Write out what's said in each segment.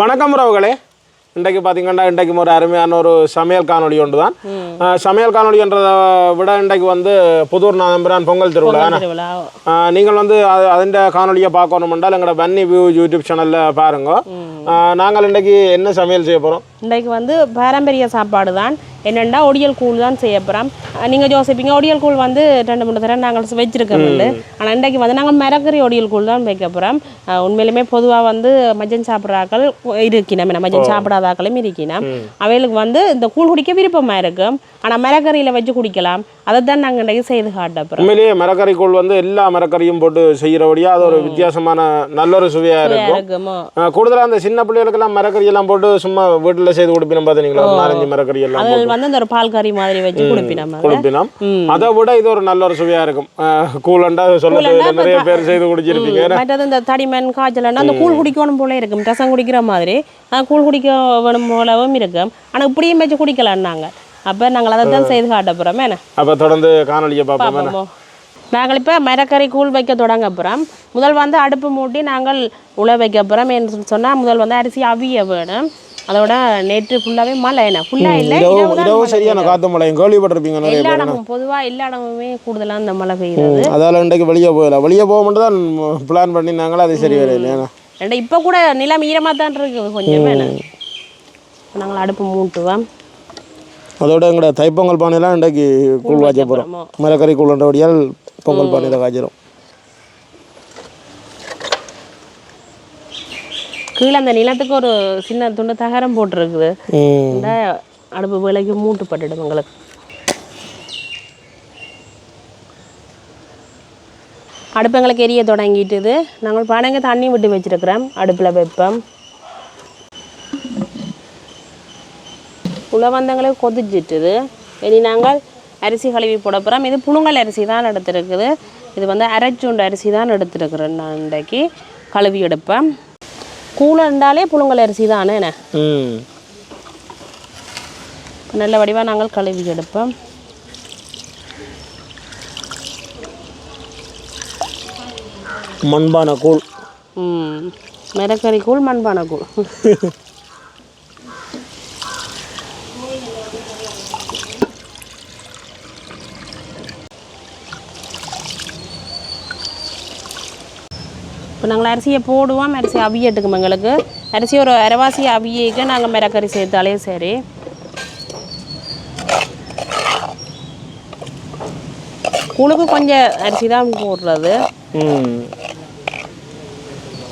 வணக்கம் உறவுகளே. இன்றைக்கு பார்த்தீங்கன்னா இன்றைக்கு ஒரு அருமையான ஒரு சமையல் காணொளி ஒன்று தான் சமையல் காணொளின்றதை விட இன்றைக்கு வந்து புதூர் நாதம்பிரான் பொங்கல் திருவிழா. நீங்கள் வந்து அது அதிண்ட காணொலியை பார்க்கணுமென்றால் எங்களோட பன்னி வியூ யூடியூப் சேனலில் பாருங்க. நாங்கள் இன்றைக்கு என்ன சமையல் செய்ய போகிறோம் இன்றைக்கு வந்து பாரம்பரிய சாப்பாடு தான் என்னென்னா ஒடியல் கூழ் தான் செய்ய போகிறோம் நீங்கள் யோசிப்பீங்க ஒடியல் கூழ் வந்து ரெண்டு மூணு தடவை நாங்கள் வச்சிருக்கோம். ஆனால் இன்றைக்கு வந்து நாங்கள் மிரக்கறி ஒடியல் கூழ் தான் வைக்க போகிறோம் உண்மையிலுமே பொதுவாக வந்து மஜன் சாப்பிட்றாக்கள் இருக்கினோம். மஜன் சாப்பிடாதாக்களும் இருக்கினோம். அவைகளுக்கு வந்து இந்த கூழ் குடிக்க விருப்பமாக இருக்கும். ஆனால் மிரக்கறியில் வச்சு குடிக்கலாம். அதை தான் நாங்கள் இன்றைக்கு செய்து காட்ட போகிறோம் உண்மையிலேயே மரக்கறி கூழ் வந்து எல்லா மரக்கறியும் போட்டு செய்கிறபடியாக அது ஒரு வித்தியாசமான நல்ல ஒரு சுவையாக இருக்கும். கூடுதலாக அந்த சின்ன பிள்ளைகளுக்கெல்லாம் மரக்கறி எல்லாம் போட்டு சும்மா வீட்டில் செய்து கொடுப்பினோம் பார்த்தீங்களா நாலஞ்சு மரக்கறி எல்லாம் அதில் வந்து அந்த ஒரு பால் கறி மாதிரி வச்சு குடிப்பினோம் அதை. கொடுப்பினோம். அதை விட இது ஒரு நல்ல ஒரு சுவையா இருக்கும். கூலண்டா சொல்ல நிறைய பேர் செய்து குடிச்சிருப்பீங்க. மற்றது இந்த தடிமன் காய்ச்சல்னா அந்த கூழ் குடிக்கணும் போல இருக்கும். ரசம் குடிக்கிற மாதிரி. கூழ் குடிக்க வேணும் போலவும் இருக்கும். ஆனால் இப்படியும் வச்சு குடிக்கலான்னாங்க அப்போ நாங்கள் அதை தான் செய்து காட்ட போகிறோம் என்ன? அப்ப தொடர்ந்து காணொலியை பார்ப்போம். நாங்கள் இப்போ மரக்கறி கூழ் வைக்க தொடங்க போகிறோம் முதல் வந்து அடுப்பு மூட்டி நாங்கள் உழ வைக்க போகிறோம் என்று சொன்னால் முதல் வந்து அரிசி அவிய வேணும். அதோட நேற்று ஃபுல்லாகவே மழை என்ன? ஃபுல்லாக இல்லை. இரவு சரியான காத்து மழையும் கேள்விப்பட்டிருப்பீங்க எல்லா இடமும் பொதுவாக எல்லா இடமுமே கூடுதலாக இந்த மழை பெய்யுறது அதால இன்றைக்கு வெளியே போகல. வெளியே போக மட்டும் தான் பிளான் பண்ணினாங்களா அது சரி ஏன்னா ரெண்டு இப்போ கூட நிலம் ஈரமாக தான் இருக்குது கொஞ்சம் நாங்கள் அடுப்பு மூட்டுவோம். அதோட எங்களோட தைப்பொங்கல் பானையெல்லாம் இன்றைக்கு கூழ் வாய்ச்ச போகிறோம். மரக்கறி கூழ்ன்றபடியால் பொங்கல் பானையில் காய்ச்சிரும். கீழே அந்த நிலத்துக்கு ஒரு சின்ன துண்டு தகரம் போட்டிருக்குது. அடுப்பு விலைக்கு மூட்டு பட்டுடும் எங்களுக்கு அடுப்பு எங்களுக்கு எரிய தொடங்கிட்டுது. நாங்கள் பனங்க தண்ணி விட்டு வச்சிருக்கிறோம். அடுப்பில் வைப்போம். உளவந்தங்களுக்கு கொதிச்சிட்டுது. இனி நாங்கள் அரிசி கழுவி போட போகிறோம் இது புழுங்கல் அரிசி தான் எடுத்துருக்குது. இது வந்து அரைச்சுண்டு அரிசி தான் எடுத்துருக்குறேன் நான் இன்றைக்கு கழுவி எடுப்பேன் கூழண்டாலே புழுங்கல் அரிசி தானே என்ன? நல்ல வடிவாக நாங்கள் கழுவி எடுப்போம். மண்பானை கூழ். ம். மிரக்கறி கூழ் மண்பானை கூழ். இப்போ நாங்கள் அரிசியை போடுவோம் அரிசி அவியட்டுக்கும் எங்களுக்கு. அரிசி ஒரு அரைவாசி அவியக்கு நாங்கள் மிரக்கறி சேர்த்தாலே சரி. கூழுக்கு கொஞ்சம் அரிசி தான் போடுறது.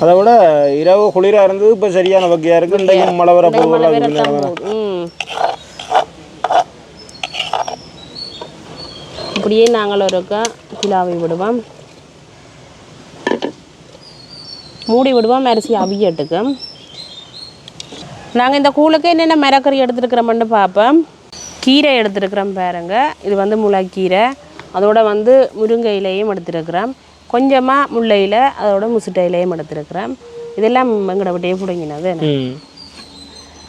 அதை விட இரவு குளிராக இருந்தது இப்போ சரியான வகையாக இருக்குது இன்றைக்கும் மழை வர இப்படியே நாங்கள் ஒருக்கா கிலாவை விடுவோம். மூடி விடுவோம் அரிசி அவியட்டுக்கு நாங்கள் இந்த கூழுக்கு என்னென்ன மரக்கறி எடுத்துருக்கிறோம்னு பார்ப்போம். கீரை எடுத்துருக்குறோம் பாருங்க. இது வந்து முளைக்கீரை. அதோட வந்து முருங்கை இலையும் எடுத்துருக்குறோம். கொஞ்சமாக முல்லை இலை அதோட முசுட்டை இலையும் எடுத்துருக்குறோம். இதெல்லாம் எங்களோட விட்டையே பிடுங்கினது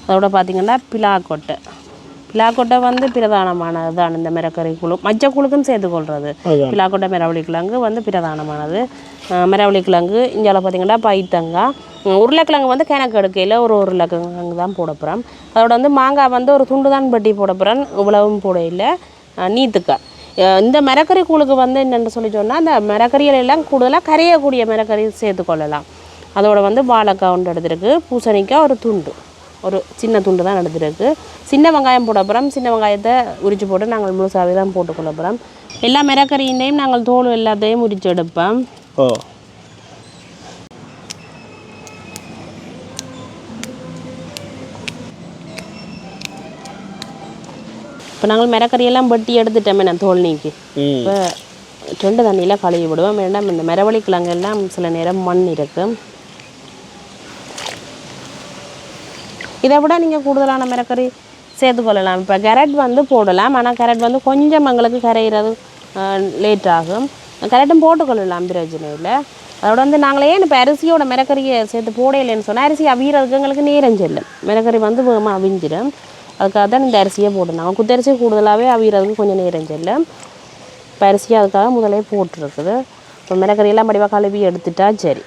அதோட பார்த்தீங்கன்னா பிலாக்கொட்டை. பிலாக்கொட்டை வந்து பிரதானமானது தான் இந்த மிரக்கறி குழு. மஞ்சக்குழுக்கும் சேர்த்துக்கொள்கிறது அதான். பிலாக்கொட்டை மிரவளி கிழங்கு வந்து பிரதானமானது. அஹ் மிரவளி கிழங்கு இந்தியாவில் பார்த்தீங்கன்னா பைத்தங்காய் உருளைக்கிழங்கு வந்து கிணக்கு எடுக்கையில் ஒரு உருளைக்கிழங்கு தான் போட போகிறோம் அதோட வந்து மாங்காய் வந்து ஒரு துண்டு தான் பட்டி போட போகிறேன் இவ்வளவும் போட இல்லை. நீத்துக்காய் இந்த மிரக்கறி கூழுக்கு வந்து என்னென்னு சொல்லி சொன்னால் அந்த மிரக்கறிகள் எல்லாம் கூடுதலாக கரையக்கூடிய மிரக்கறி சேர்த்துக்கொள்ளலாம். அதோட வந்து வாழைக்காய் ஒன்று எடுத்துருக்கு. பூசணிக்காய் ஒரு துண்டு. ஒரு சின்ன துண்டு தான் எடுத்துருக்கு. சின்ன வெங்காயம் போட போகிறோம் சின்ன வெங்காயத்தை உரிச்சு போட்டு நாங்கள் முழுசாவே தான் போட்டுக்கொள்ள போகிறோம் எல்லா மிரக்கறியினையும் நாங்கள் தோல் எல்லாத்தையும் உரிச்சு எடுப்போம். ஓ. இப்போ நாங்கள் மிரக்கறியெல்லாம் வெட்டி எடுத்துட்டோமே நான் தோல் நீக்கி. இப்போ ரெண்டு தண்ணியில் கழுவி விடுவோம். வேண்டாம் இந்த மிரவள்ளி கிழங்கு எல்லாம் சில நேரம் மண் இருக்கும் இதை விட நீங்கள் கூடுதலான மிரக்கறி சேர்த்துக்கொள்ளலாம் இப்போ கேரட் வந்து போடலாம். ஆனால் கேரட் வந்து கொஞ்சம் எங்களுக்கு கரையிறது லேட் ஆகும். கேரட்டும் போட்டுக்கொள்ளலாம் பிரச்சனை இல்லை. அதோட வந்து நாங்களே ஏன் இப்போ அரிசியோட மிரக்கறியை சேர்த்து போடையில்லைன்னு சொன்னால் அரிசி அவியறதுக்கு எங்களுக்கு நேரம் செல்லும். மிரக்கறி வந்து வேகமாக அவிஞ்சிடும் அதுக்காக தான் இந்த அரிசியை போட்டுருந்தாங்க குத்தரிசி கூடுதலாகவே அவியறதுக்கு கொஞ்சம் நேரம் செல்லும். இப்போ அரிசியை அதுக்காக முதலே போட்டிருக்குது. இப்போ மிளகறியெல்லாம் படிவாக கழுவி எடுத்துட்டா சரி.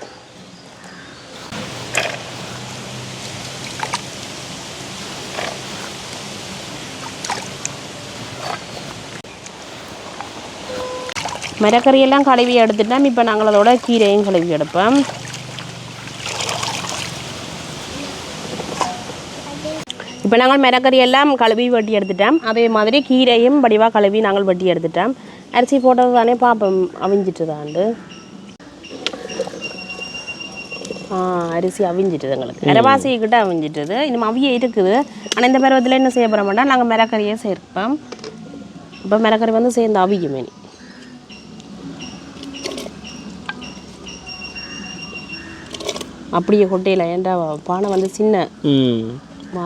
மரக்கறியெல்லாம் கழுவி எடுத்துட்டோம். இப்போ நாங்கள் அதோட கீரையும் கழுவி எடுப்போம். இப்போ நாங்கள் மிரக்கறி எல்லாம் கழுவி வெட்டி எடுத்துட்டோம். அதே மாதிரி கீரையும் வடிவாக கழுவி நாங்கள் வெட்டி எடுத்துட்டோம். அரிசி போட்டது தானே பார்ப்போம் அவிஞ்சிட்டு தாண்டு ஆ அரிசி அவிஞ்சிட்டுது எங்களுக்கு. அரைவாசி கிட்ட அவிஞ்சிட்டுது. இன்னும் அவிய இருக்குது. ஆனால் இந்த பருவத்தில் என்ன செய்ய போகிற மாட்டோம் நாங்கள் மிரக்கறியை சேர்ப்போம். இப்போ மிரக்கறி வந்து சேர்ந்து அவியும் இனி. அப்படியே கொட்டையில் ஏன்டா பானை வந்து சின்ன? ம்.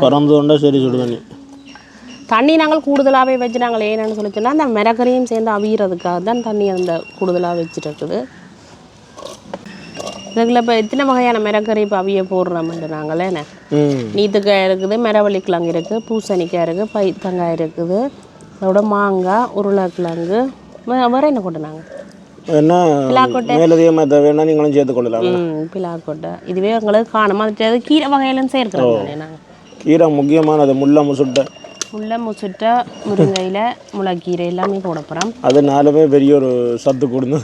பறந்து கொண்டா சரி சுடு தண்ணி தண்ணி நாங்கள் கூடுதலாகவே வச்சு நாங்கள் ஏன்னு சொல்லி சொன்னால் அந்த மிளகரையும் சேர்ந்து அவியறதுக்காக தான் தண்ணி அந்த கூடுதலாக வச்சுட்டு இருக்குது இதுக்குள்ள இப்போ எத்தனை வகையான மிளகறி இப்போ அவிய போடுறோம்ட்டு நாங்களே என்ன நீத்துக்காய் இருக்குது மிரவள்ளிக்கிழங்கு இருக்குது பூசணிக்காய் இருக்குது பைத்தங்காய் இருக்குது அதோட மாங்காய் உருளைக்கிழங்கு வேற என்ன கொண்டு என்ன பிலாக்கொட்டை. மேலதிகமாக தேவைன்னா நீங்களும் சேர்த்து கொள்ளலாம் பிலாக்கொட்டை இதுவே எங்களுக்கு காணும் அது கீரை வகையிலும் சேர்க்கிறோம் கீரை முக்கியமானது முள்ள முசுட்டை முல்லை முசுட்டை முருங்கையில் முளைக்கீரை எல்லாமே போட போகிறோம் அது நாலுமே பெரிய ஒரு சத்து கொடுந்து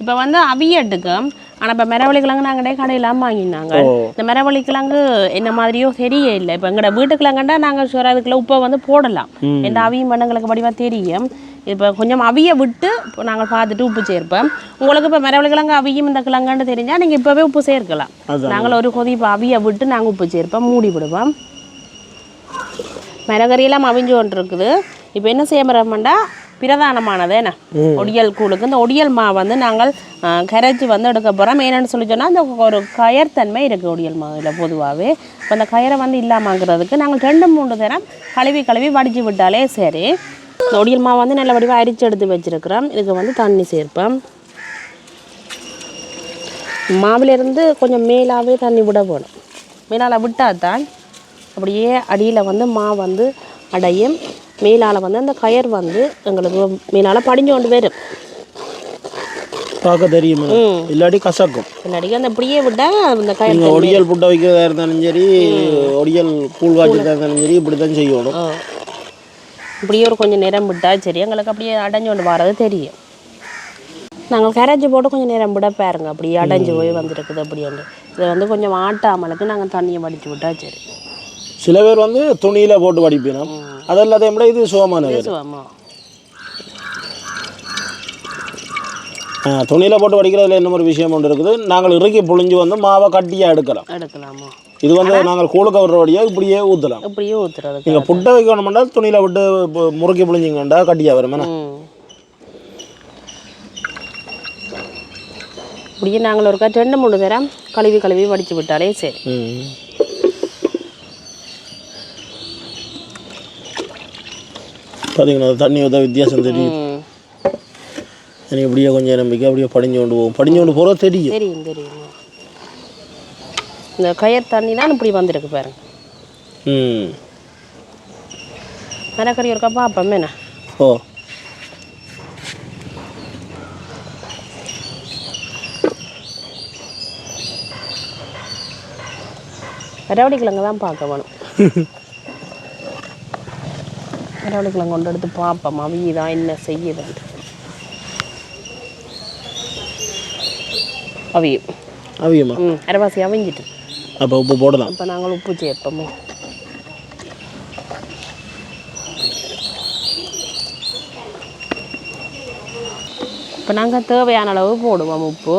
இப்போ வந்து அவியட்டுக்கு ஆனால் இப்போ மிரவள்ளி கிழங்கு நாங்கள் கடையெல்லாம் வாங்கினாங்க இந்த மிரவள்ளி கிழங்கு என்ன மாதிரியோ தெரிய இல்லை. இப்போ எங்களோட வீட்டு கிழங்குண்டா நாங்கள் சோறு அதுக்குள்ள உப்பை வந்து போடலாம். எந்த அவியும் பண்ணங்களுக்கு வடிவாக தெரியும். இப்போ கொஞ்சம் அவிய விட்டு இப்போ நாங்கள் பார்த்துட்டு உப்பு சேர்ப்போம். உங்களுக்கு இப்போ மிரவள்ளி கிழங்கு அவியும் இந்த கிழங்குன்னு தெரிஞ்சால் நீங்கள் இப்போவே உப்பு சேர்க்கலாம். நாங்கள் ஒரு கொதி இப்போ அவிய விட்டு நாங்கள் உப்பு சேர்ப்போம் மூடி விடுவோம். மிளகறியெல்லாம் அவிஞ்சு கொண்டு இருக்குது இப்போ என்ன செய்ய போகிறோம்டா பிரதானமானது என்ன? ஒடியல் கூழுக்கு. இந்த ஒடியல் மா வந்து நாங்கள் கரைச்சி வந்து எடுக்க போகிறோம் என்னென்னு சொல்லி சொன்னால் அந்த ஒரு கயர்த்தன்மை இருக்குது ஒடியல் மாவில் பொதுவாகவே இப்போ அந்த கயரை வந்து இல்லாமங்கிறதுக்கு நாங்கள் ரெண்டு மூணு தரம் கழுவி கழுவி வடிச்சு விட்டாலே சரி. இந்த ஒடியல் மாவு வந்து நல்ல வடிவாக அரிச்சு எடுத்து வச்சிருக்கிறோம். இதுக்கு வந்து தண்ணி சேர்ப்போம். மாவிலிருந்து கொஞ்சம் மேலாவே தண்ணி விட வேணும். மேலால் விட்டால் தான் அப்படியே அடியில் வந்து மா வந்து அடையும். மேலால் வந்து அந்த கயர் வந்து எங்களுக்கு மேலால் படிஞ்சு கொண்டு வரும். பார்க்க தெரியுமா? ம். இல்லாட்டி கசக்கும். பின்னாடி அந்த இப்படியே விட்டால் அந்த கயர் நீங்கள் ஒடியல் புட்டை வைக்கிறதா இருந்தாலும் சரி ஒடியல் கூழ் காய்ச்சதா இருந்தாலும் சரி இப்படி தான் செய்யணும். இப்படியே ஒரு கொஞ்சம் நேரம் விட்டால் சரி எங்களுக்கு அப்படியே அடைஞ்சு கொண்டு வர்றது தெரியும். நாங்கள் கரைச்சி போட்டு கொஞ்சம் நேரம் விட பாருங்க அப்படியே அடைஞ்சு போய் வந்துருக்குது அப்படின்ட்டு இதை வந்து கொஞ்சம் ஆட்டாமலுக்கு நாங்கள் தண்ணியை வடித்து விட்டா சரி. சில பேர் வந்து துணியில் போட்டு வடிப்பினோம். அதெல்லாத்தையும் விட இது சுகமான பேசுவோமா துணியில் போட்டு வடிக்கிறதுல என்ன ஒரு விஷயம் ஒன்று இருக்குது நாங்கள் இறுக்கி புழிஞ்சு வந்து மாவை கட்டியாக எடுக்கலாம் எடுக்கலாமா இது வந்து நாங்கள் கூழுக்க வர்ற வழியாக இப்படியே ஊற்றலாம் இப்படியே ஊற்றுறதுக்கு நீங்கள் புட்டை வைக்கணும்னா துணியில் விட்டு முறுக்கி புழிஞ்சிங்கண்டா கட்டியாக வரும் என்ன? ம் இப்படியே நாங்கள் ஒருக்கா ரெண்டு மூணு தரம் கழுவி கழுவி வடித்து விட்டாலே சரி ம் பார்த்தீங்களா தண்ணி ஊற்ற வித்தியாசம் தெரியும். எனக்கு இப்படியே கொஞ்சம் நம்பிக்கை அப்படியே படிஞ்சு கொண்டு போகும் படிஞ்சு கொண்டு போகிறது தெரியும். தெரியும் தெரியும். இந்த கயர் தண்ணி தான் இப்படி வந்திருக்கு பாருங்க. ம். மரக்கறி ஒருக்கா பார்ப்போம் என்ன? ஓ. இரவடி கிழங்கு தான் பார்க்க வேணும். இரவடி கிழங்கு கொண்டு எடுத்து பார்ப்போம் அவியுதான் என்ன செய்யுதுன்ட்டு அவியும் அவியமா? ம் அரைவாசி அவிஞ்சிட்டு. அப்போ உப்பு போடலாம். இப்போ நாங்கள் உப்பு சேர்ப்போமோ. இப்போ நாங்கள் தேவையான அளவு போடுவோம் உப்பு.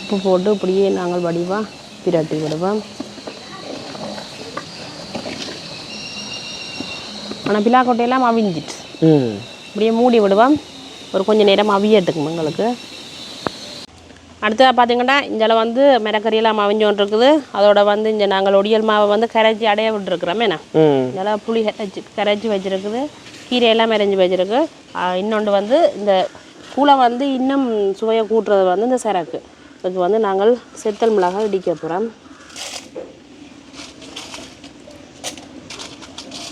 உப்பு போட்டு இப்படியே நாங்கள் வடிவாக பிரட்டி விடுவோம். ஆனால் பிலாக்கொட்டையெல்லாம் அவிஞ்சிட்டு. இப்படியே மூடி விடுவோம். ஒரு கொஞ்சம் நேரம் அவியட்டுக்கும் எங்களுக்கு. அடுத்தது பார்த்தீங்கன்னா இதில் வந்து மிரக்கறியெல்லாம் அவிஞ்சோன் இருக்குது. அதோட வந்து இங்கே நாங்கள் ஒடியல் மாவை வந்து கரைச்சி அடைய விட்டுருக்குறோமே. ம். இதெல்லாம் புளி கரைச்சி கரைச்சி வச்சிருக்குது. கீரையெல்லாம் மறைஞ்சி வச்சிருக்கு. இன்னொன்று வந்து இந்த கூளை வந்து இன்னும் சுவையை கூட்டுறது வந்து இந்த சரக்கு. இதுக்கு வந்து நாங்கள் செத்தல் மிளகாய் இடிக்க போகிறோம்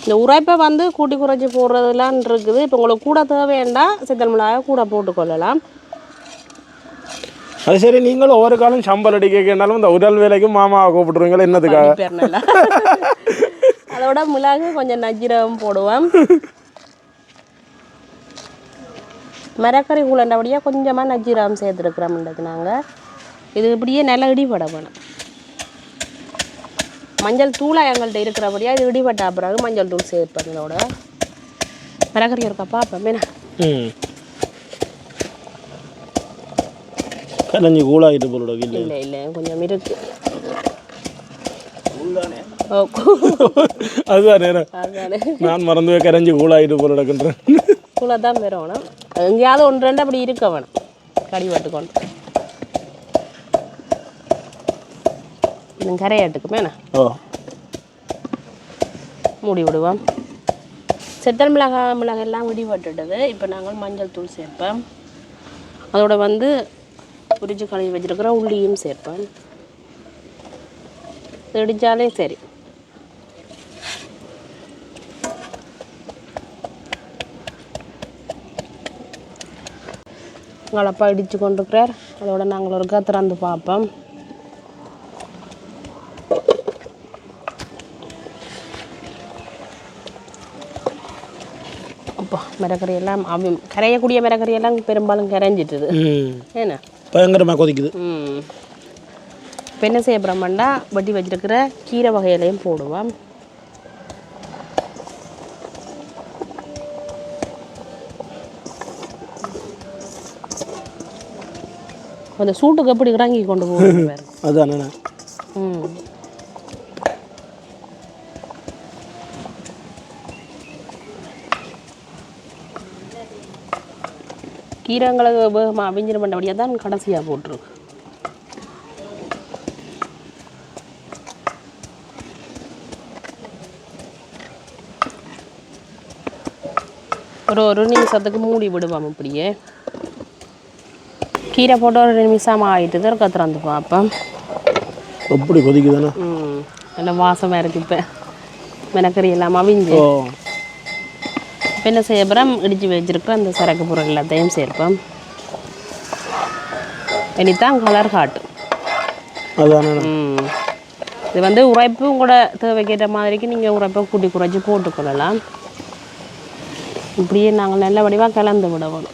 இந்த உரைப்பை வந்து கூட்டி குறைச்சி போடுறதுலாம் இருக்குது. இப்போ உங்களுக்கு கூட தேவையாண்டா செத்தல் மிளகாய் கூட போட்டுக்கொள்ளலாம். அது சரி நீங்களும் ஒவ்வொரு காலம் சம்பளம் அடிக்க கேட்டாலும் இந்த உடல் வேலைக்கு மாமாவை கூப்பிட்டுருவீங்களா? என்னதுக்காக அதோட மிளகு கொஞ்சம் நஜ்ஜீரகம் போடுவோம். மரக்கறி கூழண்டபடியாக கொஞ்சமாக நஜ்ஜீரகம் சேர்த்துருக்குறோம் இன்றைக்கு நாங்கள் இது இப்படியே நல்லா இடிபட வேணும் மஞ்சள் தூளாக எங்கள்கிட்ட இருக்கிறபடியா இது இடிபட்ட பிறகு மஞ்சள் தூள் சேர்ப்பேன் இதோட. மரக்கறி இருக்கா பார்ப்பேன் என்ன ம். கரைஞ்சி கூழாகிட்டு போலோட இல்லை இல்லை இல்லை. கொஞ்சம் இருக்கு. அதுதான் நேரம் நான் மறந்து கரைஞ்சி கூழாகிட்டு போலடக்குன்றேன் கூழ தான் பெறணும் எங்கேயாவது ஒன்று ரெண்டு அப்படி இருக்க வேணும். கடி கொண்டு இன்னும் கரையாட்டுக்குமே ஓ. மூடி விடுவோம். செத்தல் மிளகாய் மிளகாய் எல்லாம் விடி விட்டுடுது இப்போ நாங்கள் மஞ்சள் தூள் சேர்ப்போம். அதோட வந்து புரிஞ்சு கழுவி வச்சிருக்கிற உள்ளியும் சேர்ப்பேன் இது இடிச்சாலே சரி. எங்கள் அப்பா இடித்து கொண்டிருக்கிறார். அதோட நாங்கள் ஒரு திறந்து பார்ப்போம். அப்பா மிரக்கறி எல்லாம் அவி கரையக்கூடிய மிரக்கறி எல்லாம் பெரும்பாலும் கரைஞ்சிட்டுது. ஏன்னா? பயங்கரமாக கொதிக்குது. இப்போ என்ன செய்ய போகிறோம்னா வட்டி வச்சிருக்கிற கீரை வகையிலையும் போடுவோம். அந்த சூட்டுக்கு எப்படி இறங்கி கொண்டு அதுதான் என்ன ம். கீரைங்களுக்கு வேகமாக அவிஞ்சிட பண்ணபடியாக தான் கடைசியாக போட்டிருக்கு ஒரு ஒரு நிமிஷத்துக்கு மூடி விடுவோம் இப்படியே கீரை போட்டு ஒரு நிமிஷம் ஆகிட்டு இருக்க திறந்து பார்ப்போம் எப்படி கொதிக்குதானே? ம் நல்ல வாசமாக இருக்கு இப்போ. மினக்கறி எல்லாம் அவிஞ்சு. இப்போ என்ன செய்ய போகிறோம் இடித்து வச்சிருக்கிற அந்த சரக்கு பொருள் எல்லாத்தையும் சேர்ப்போம். இனித்தான் கலர் காட்டும் இது வந்து உரைப்பு உங்களோட தேவைக்கேற்ற மாதிரிக்கு நீங்கள் உரைப்பை கூட்டி குறைச்சி போட்டுக்கொள்ளலாம். இப்படியே நாங்கள் நல்ல வடிவாக கலந்து விடணும்.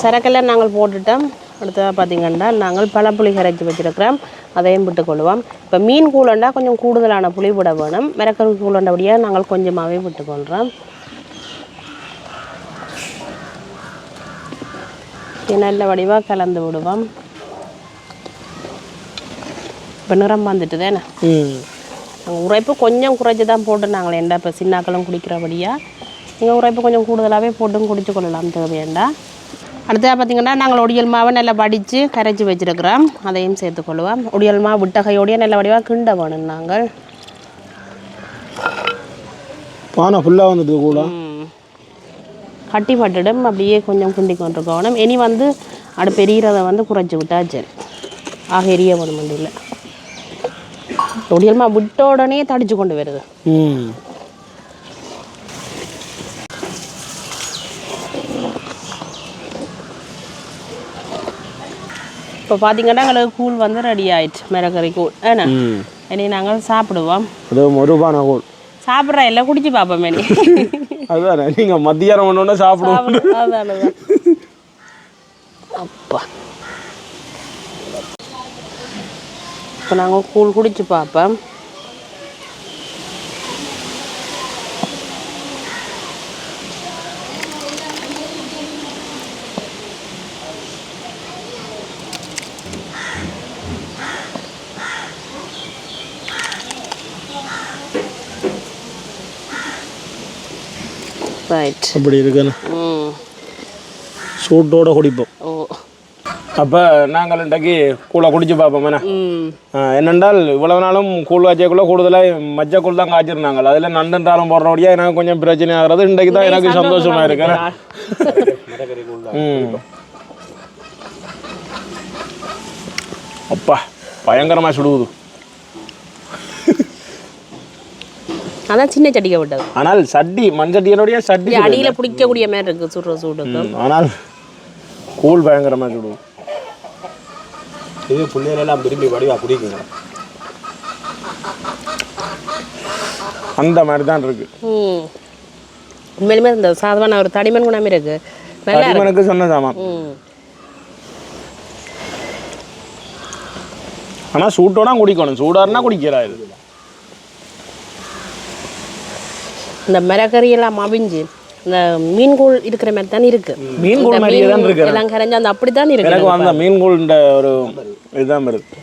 சரக்கெல்லாம் நாங்கள் போட்டுட்டோம். அடுத்ததாக பார்த்தீங்கன்னா நாங்கள் பழப்புளி கரைச்சி வச்சிருக்கிறோம். அதையும் விட்டுக்கொள்வோம். இப்போ மீன் கூலண்டா கொஞ்சம் கூடுதலான புளி விட வேணும். மிரக்கறி கூலண்டபடியாக நாங்கள் கொஞ்சமாகவே விட்டுக்கொள்கிறோம் நல்ல வடிவாக கலந்து விடுவோம். இப்போ நிறம் வந்துட்டு தானே நாங்கள் உரைப்பு கொஞ்சம் குறைச்சி தான் போட்டு நாங்கள் ஏண்டா இப்போ சின்னாக்களும் குடிக்கிறபடியாக நீங்கள் உரைப்பு கொஞ்சம் கூடுதலாகவே போட்டும் குடிச்சு கொள்ளலாம் தேவையண்டா. அடுத்ததாக பார்த்தீங்கன்னா நாங்கள் ஒடியல் மாவை நல்லா வடித்து கரைச்சி வச்சிருக்கிறோம். அதையும் சேர்த்துக்கொள்வோம் ஒடியல் மாவு விட்ட கையோடையே நல்ல வடிவாக கிண்ட வேணும் நாங்கள். பானை ஃபுல்லாக வந்துட்டு கூட. ம். கட்டி பட்டுடும் அப்படியே கொஞ்சம் கிண்டி கொண்டிருக்கணும். இனி வந்து அடுப்பு எரியறதை வந்து குறைச்சி விட்டா சரி ஆக எரிய வேணும் இல்லை ஒடியல் மாவு விட்ட உடனே தடிச்சு கொண்டு வருது. இப்போ பார்த்தீங்கன்னா எங்களுக்கு கூழ் வந்து ரெடி ஆயிடுச்சு மிளகறி கூழ். ஏன்னா இனி நாங்கள் சாப்பிடுவோம். அது ஒரு கூழ். சாப்பிட்ற எல்லாம் குடிச்சு பார்ப்போம் இனி. அதுதானே நீங்கள் மத்தியானம் ஒன்று சாப்பிடுவோம். சாப்பிடு அதான் அதான். அப்பா. இப்போ நாங்கள் கூழ் குடிச்சு பார்ப்போம். ரைட் அப்படி இருக்குன்னு. சூட்டோட குடிப்போம். ஓ. அப்போ நாங்கள் இன்றைக்கு கூழை குடிச்சு பார்ப்போம் என்ன? ம். என்னென்றால் இவ்வளவு நாளும் கூழ் காய்ச்சக்குள்ள கூடுதலாக மஞ்சள் கூழ் தான் காய்ச்சிருந்தாங்க. அதில் நண்டுன்றாலும் போடுறபடியா எனக்கு கொஞ்சம் பிரச்சனை ஆகிறது. இன்றைக்கு தான் எனக்கு சந்தோஷமா இருக்கு ம். அப்பா பயங்கரமாக சுடுவுது அதான் சின்ன சட்டிக்க விட்டது. ஆனால் சட்டி மண் சட்டியினுடைய சட்டி அடியில பிடிக்கக்கூடிய மாதிரி இருக்கு சுடுற ம், ஆனால் கூழ் பயங்கரமாக சுடுவோம் இது பிள்ளைகளெல்லாம் விரும்பி வடிவா குடிக்குங்க. அந்த மாதிரி தான் இருக்கு. ம். உண்மையிலுமே இந்த சாதமான ஒரு தடிமன் குணமே இருக்கு. தடிமனுக்கு சொன்னதாமா ம். ஆனா சூட்டோட குடிக்கணும். சூடாருன்னா குடிக்கிறா இது. இந்த மிளகறி எல்லாம் அவிஞ்சு இந்த மீன் கூழ் இருக்கிற மாதிரி தான் இருக்கு. மீன் கூழ் இந்த மாதிரியே தான் இருக்கு. எல்லாம் கரைஞ்சு அந்த அப்படித்தான் இருக்கு. எனக்கு அந்த மீன் கூழ்ன்ற ஒரு இதுதான் இருக்கு.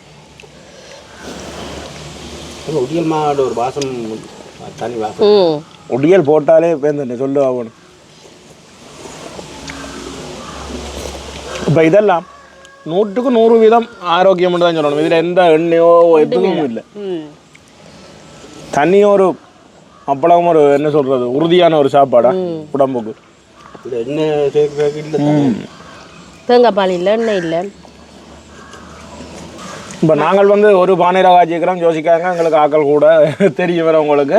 உடியல் மாடு ஒரு வாசம் தனி வாசம். ம். ஒடியல் போட்டாலே பேருந்து சொல்லு ஆகணும். இப்போ இதெல்லாம் நூற்றுக்கு நூறு வீதம் ஆரோக்கியம்னு தான் சொல்லணும். இதில் எந்த எண்ணெயோ எதுவும் இல்லை. தண்ணியும் ஒரு அப்பளமும் ஒரு என்ன சொல்றது உறுதியான ஒரு சாப்பாடா? உடம்புக்கு. இது என்ன சேர்க்க இல்லை தேங்காய் பால் இல்லை எண்ணெய் இல்லை. இப்போ நாங்கள் வந்து ஒரு பானையில காய்ச்சிக்கிறோம் யோசிக்காங்க எங்களுக்கு ஆக்கள் கூட தெரிய வர உங்களுக்கு.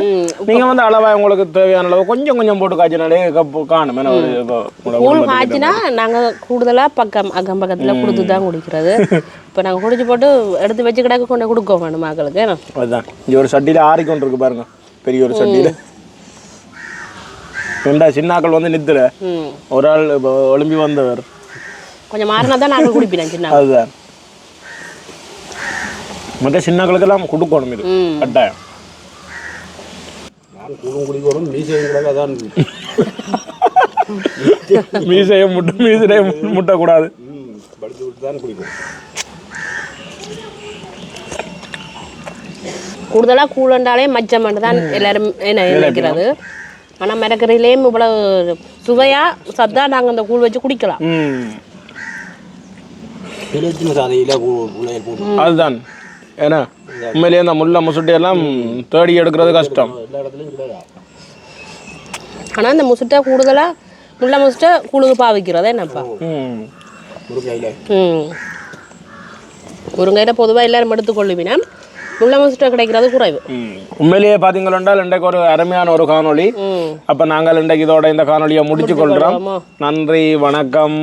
நீங்கள் வந்து அளவா உங்களுக்கு தேவையான அளவு கொஞ்சம் கொஞ்சம் போட்டு காய்ச்சினாலே கப்பு காணும். கூழ் காய்ச்சினா நாங்கள் கூடுதலாக பக்கம் அக்கம் பக்கத்தில் கொடுத்து தான் குடிக்கிறது. இப்போ நாங்கள் குடிச்சு போட்டு எடுத்து வச்சு கிடக்கு கொண்டு கொடுக்க வேணும் மக்களுக்கு அதுதான் இங்க ஒரு சட்டியில் ஆறிக்கொண்டு இருக்கு பாருங்க. பெரிய ஒரு சட்டியில். ரெண்டா சின்னாக்கள் வந்து நித்துற ம். ஒரு ஆள் ஒளிம்பி வந்தவர். கொஞ்சம் மாறினா தான் நாங்கள் குடிப்பினோம் சின்ன அதுதான். மற்ற சின்னாக்களுக்கெல்லாம் கொடுக்கணும் இது. கட்டாயம். மீசையை முட்டை மீசையை முட்டக்கூடாது ம், படிச்சு விட்டு தான் குடிக்கும் கூடுதலாக கூழண்டாலே மச்சம் தான் எல்லாரும் என்ன நினைக்கிறது ஆனால் மிளகறிலேயும் இவ்வளவு சுவையாக சத்தா நாங்கள் அந்த கூழ் வச்சு குடிக்கலாம். அதுதான். ஏன்னா உண்மையிலேயே இந்த முல்லை முசுட்டி எல்லாம் தேடி எடுக்கிறது கஷ்டம். ஆனால் இந்த முசுட்டை கூடுதலாக முள்ள முசுட்டை கூழுக்கு பாவிக்கிறதே என்னப்பா? ம். முருங்கையில். ம். முருங்கையில் பொதுவாக எல்லாரும் எடுத்துக்கொள்ளுவினா முள்ள முசுட்டை கிடைக்கிறது குறைவு. உண்மையிலேயே பார்த்தீங்கன்னா இன்றைக்கு ஒரு அருமையான ஒரு காணொளி. அப்போ நாங்கள் இன்றைக்கு இதோட இந்த காணொளியை முடிச்சு கொள்கிறோம். ஆமா. நன்றி வணக்கம்.